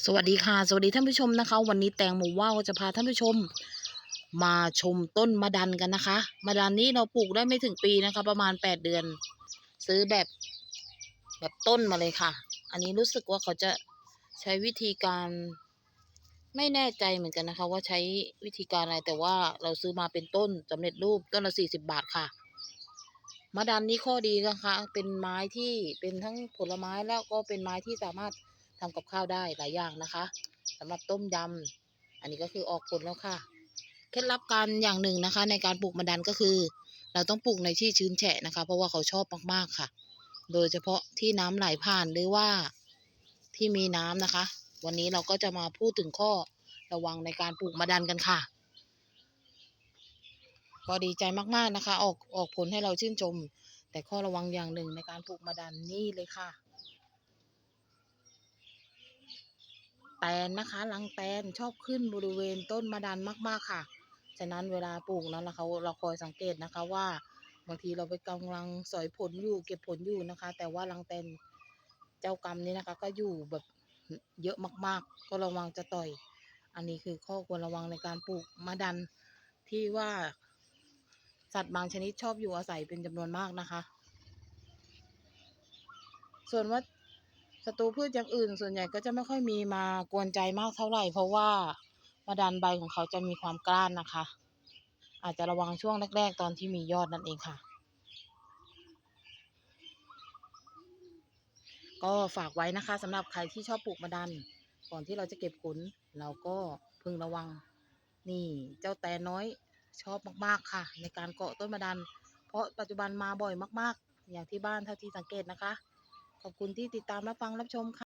สวัสดีค่ะ สวัสดีท่านผู้ชมนะคะ วันนี้แตงโมว่าวจะพาท่านผู้ชม มาชมต้นมะดันกันนะคะมะดันนี้เราปลูกได้ไม่ถึงปีนะคะ ประมาณแปดเดือน ซื้อแบบแบบต้นมาเลยค่ะ อันนี้รู้สึกว่าเขาจะใช้วิธีการไม่แน่ใจเหมือนกันนะคะ ว่าใช้วิธีการอะไรแต่ว่าเราซื้อมาเป็นต้นสำเร็จรูปต้นละสี่สิบบาทค่ะมะดันนี้ข้อดีนะคะ เป็นไม้ที่เป็นทั้งผลไม้แล้วก็เป็นไม้ที่สามารถ ทำกับข้าวได้หลายอย่างนะคะสำหรับต้มยำอันนี้ก็คือออกผลแล้วค่ะ เคล็ดลับการอย่างหนึ่งนะคะ ในการปลูกมะดันก็คือ เราต้องปลูกในที่ชื้นแฉะนะคะ เพราะว่าเขาชอบมากๆค่ะ โดยเฉพาะที่น้ำไหลผ่านหรือว่าที่มีน้ำนะคะ วันนี้เราก็จะมาพูดถึงข้อระวังในการปลูกมะดันกันค่ะ ก็ดีใจมากๆนะคะ ออกออกผลให้เราชื่นชม แต่ข้อระวังอย่างหนึ่งในการปลูกมะดันนี่เลยค่ะ แตนนะคะรังแตนชอบขึ้นบริเวณต้นมะดันมาก ๆค่ะ ฉะนั้นเวลาปลูกนั้นเราเขาเราคอยสังเกตนะคะว่าบางทีเราไปกำลังสอยผลอยู่เก็บผลอยู่นะคะ แต่ว่ารังแตนเจ้ากรรมนี้นะคะ ก็อยู่แบบเยอะมาก ๆ ก็ระวังจะต่อย อันนี้คือข้อควรระวังในการปลูกมะดันที่ว่าสัตว์บางชนิดชอบอยู่อาศัยเป็นจำนวนมากนะคะ ส่วนว่า ศัตรูพืชอย่างอื่น ส่วนใหญ่ก็จะไม่ค่อยมีมากวนใจมากเท่าไหร่ เพราะว่ามาดันใบของเขาจะมีความกล้านนะคะ อาจจะระวังช่วงแรก ๆ ตอนที่มียอดนั่นเองค่ะ ก็ฝากไว้นะคะสำหรับใครที่ชอบปลูกมะดัน ก่อนที่เราจะเก็บผลเราก็พึงระวังนี่เจ้าแต่น้อยชอบมากๆค่ะ ในการเกาะต้นมะดัน เพราะปัจจุบันมาบ่อยมากๆ อย่างที่บ้านเท่าที่สังเกตนะคะ ขอบคุณที่ติดตามรับฟังรับชมค่ะ